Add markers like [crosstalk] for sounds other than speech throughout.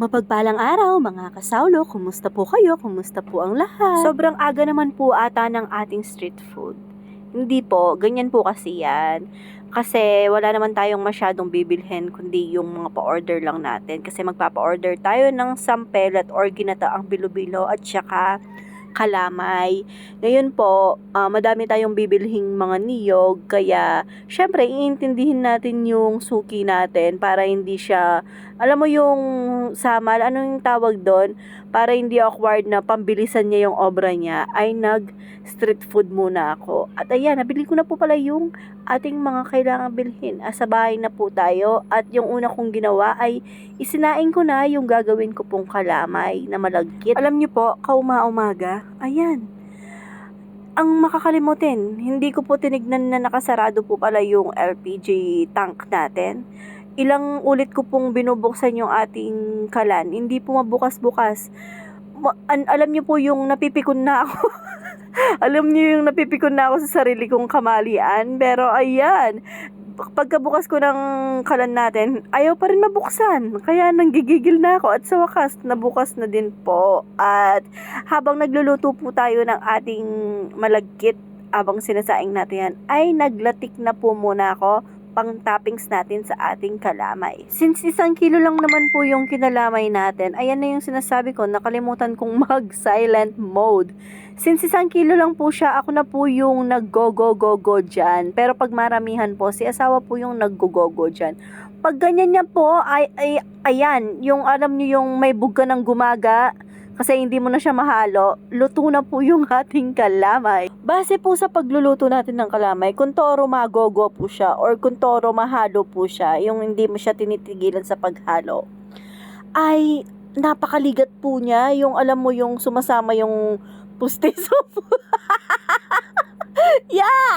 Mapagpalang araw mga kasawlo, kumusta po kayo? Kumusta po ang lahat? Sobrang aga naman po ata ng ating street food. Hindi po, ganyan po kasi yan. Kasi wala naman tayong masyadong bibilhin kundi yung mga pa-order lang natin. Kasi magpapa-order tayo ng sampelat or ginataang bilo-bilo at saka kalamay. Ngayon po, ah, madami tayong bibilhing mga niyog, kaya syempre iintindihin natin yung suki natin para hindi siya, alam mo yung samal, ano yung tawag doon? Para hindi awkward na pambilisan niya yung obra niya, ay nag street food muna ako. At ayan, nabili ko na po pala yung ating mga kailangan bilhin. Ah, bahay na po tayo at yung una kong ginawa ay isinaing ko na yung gagawin ko pong kalamay na malagkit. Alam niyo po, kauma-umaga, ayan, ang makakalimutin, hindi ko po tinignan na nakasarado po pala yung LPG tank natin. Ilang ulit ko pong binubuksan yung ating kalan, hindi po mabukas-bukas. Ma- an- alam niyo po yung napipikon na ako. [laughs] alam niyo yung napipikon na ako sa sarili kong kamalian. Pero ayan, pagkabukas ko ng kalan natin, ayaw pa rin mabuksan. Kaya nanggigigil na ako at sa wakas, nabukas na din po. At habang nagluluto po tayo ng ating malagkit, habang sinasaing natin yan, ay naglatik na po muna ako pang toppings natin sa ating kalamay. Since isang kilo lang naman po yung kinalamay natin, ayan na yung sinasabi ko, nakalimutan kong [laughs] mag-silent mode. Since isang kilo lang po siya, ako na po yung nag-go-go-go-go dyan. Pero pag maramihan po, si asawa po yung nag-go-go-go dyan. Pag ganyan niya po, ay, ay, ayan, yung alam niyo yung may buga ng gumaga, kasi hindi mo na siya mahalo, luto na po yung [laughs] ating kalamay. Base po sa pagluluto natin ng kalamay, kung toro magogo po siya or kung toro mahalo po siya, yung hindi mo siya tinitigilan sa paghalo, ay napakaligat po niya, yung alam mo yung sumasama yung pustiso po. [laughs] [laughs] yeah!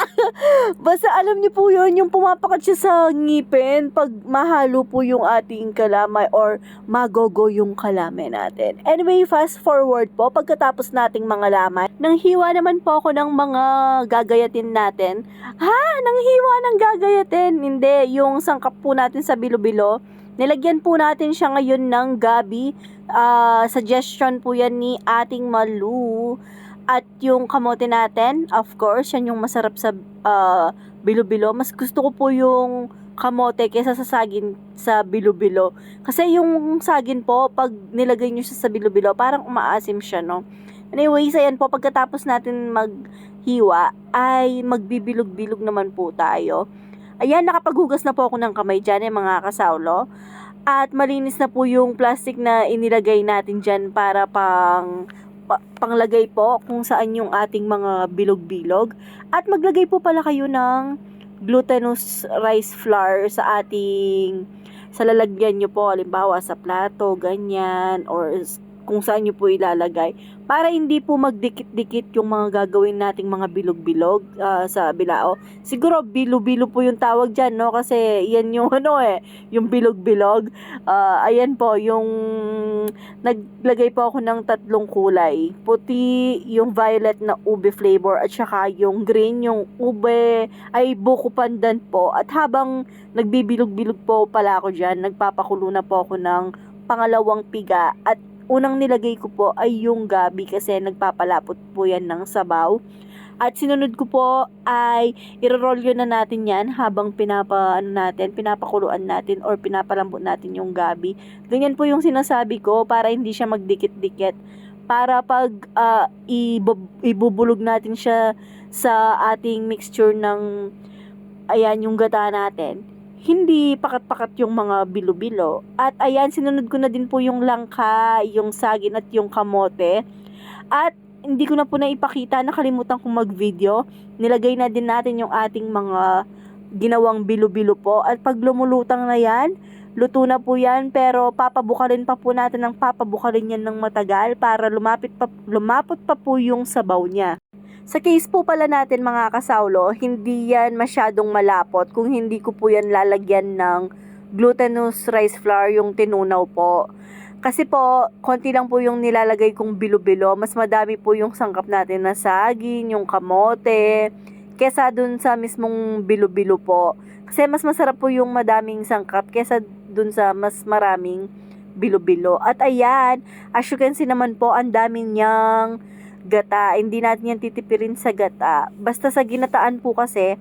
Basta alam niyo po yun, yung pumapakat siya sa ngipin pag mahalo po yung ating kalamay or magogo yung kalamay natin. Anyway, fast forward po, pagkatapos nating mga lamay, nang hiwa naman po ako ng mga gagayatin natin. Ha? Nang hiwa ng gagayatin? Hindi, yung sangkap po natin sa bilo-bilo. Nilagyan po natin siya ngayon ng gabi. Ah, suggestion po yan ni ating Malu. At yung kamote natin, of course, yan yung masarap sa ah, bilo-bilo. Mas gusto ko po yung kamote kaysa sa saging sa bilo-bilo. Kasi yung saging po, pag nilagay nyo siya sa bilo-bilo, parang umaasim siya, no? Anyways, ayan po, pagkatapos natin maghiwa, ay magbibilog-bilog naman po tayo. Ayan, nakapaghugas na po ako ng kamay dyan, eh, mga kasawlo. At malinis na po yung plastic na inilagay natin dyan para pang pa- panglagay po kung saan yung ating mga bilog-bilog. At maglagay po pala kayo ng glutinous rice flour sa ating sa lalagyan nyo po, halimbawa sa plato, ganyan, or kung saan nyo po ilalagay para hindi po magdikit-dikit yung mga gagawin nating mga bilog-bilog ah, sa bilao. Siguro bilo-bilo po yung tawag dyan, no? Kasi yan yung [laughs] ano eh, yung bilog-bilog. Ah, ayan po, yung naglagay po ako ng tatlong kulay. Puti, yung violet na ube flavor, at saka yung green, yung ube, ay buko pandan po. At habang nagbibilog-bilog po pala ako dyan, nagpapakulo na po ako ng pangalawang piga. At unang nilagay ko po ay yung gabi kasi nagpapalapot po yan ng sabaw. At sinunod ko po ay irorolyo na natin yan habang pinapa, ano natin, pinapakuluan natin or pinapalambot natin yung gabi. Ganyan po yung sinasabi ko para hindi siya magdikit-dikit. Para pag ibub- ibubulog natin siya sa ating mixture ng ayan yung gata natin, hindi pakat-pakat yung mga bilo-bilo. At ayan, sinunod ko na din po yung langka, yung sagin at yung kamote. At hindi ko na po naipakita, nakalimutan kong mag-video. Nilagay na din natin yung ating mga ginawang bilo-bilo po. At pag lumulutang na yan, luto na po yan. Pero papabukalin pa po natin ng papabukalin yan ng matagal para lumapit pa, lumapot pa po yung sabaw niya. Sa case po pala natin mga kasawlo, hindi yan masyadong malapot kung hindi ko po yan lalagyan ng glutinous rice flour yung tinunaw po. Kasi po, konti lang po yung nilalagay kong bilo-bilo. Mas madami po yung sangkap natin na saging, yung kamote, kesa dun sa mismong bilo-bilo po. Kasi mas masarap po yung madaming sangkap kesa dun sa mas maraming bilo-bilo. At ayan, as you can see naman po, ang dami niyang gata. Hindi natin yan titipirin sa gata. Basta sa ginataan po kasi,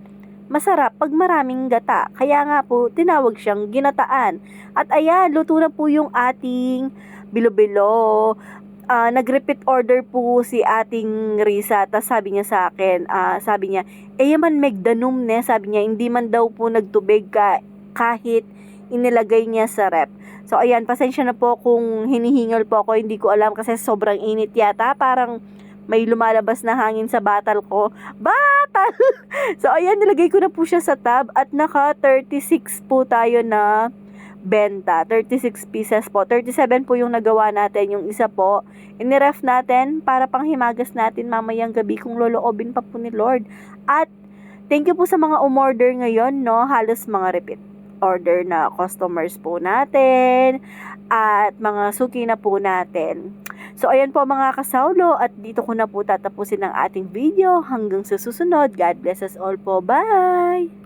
masarap pag maraming gata. Kaya nga po, tinawag siyang ginataan. At ayan, luto na po yung ating bilo-bilo. Ah, nag-repeat order po si ating Risa. Tapos sabi niya sa akin, ah, sabi niya, eh yaman megdanum ne, sabi niya, hindi man daw po nagtubig ka, kahit inilagay niya sa rep. So ayan, pasensya na po kung hinihingal po ako, hindi ko alam kasi sobrang init yata, parang may lumalabas na hangin sa batal ko. Batal! [laughs] so ayan, nilagay ko na po siya sa tab at naka 36 po tayo na benta. 36 pieces po. 37 po yung nagawa natin. Yung isa po, iniref natin para panghimagas natin mamayang gabi kung loloobin pa po ni Lord. At thank you po sa mga umorder ngayon, no? Halos mga repeat order na customers po natin at mga suki na po natin. So, ayan po mga kasaulo at dito ko na po tatapusin ang ating video hanggang sa susunod. God bless us all po. Bye!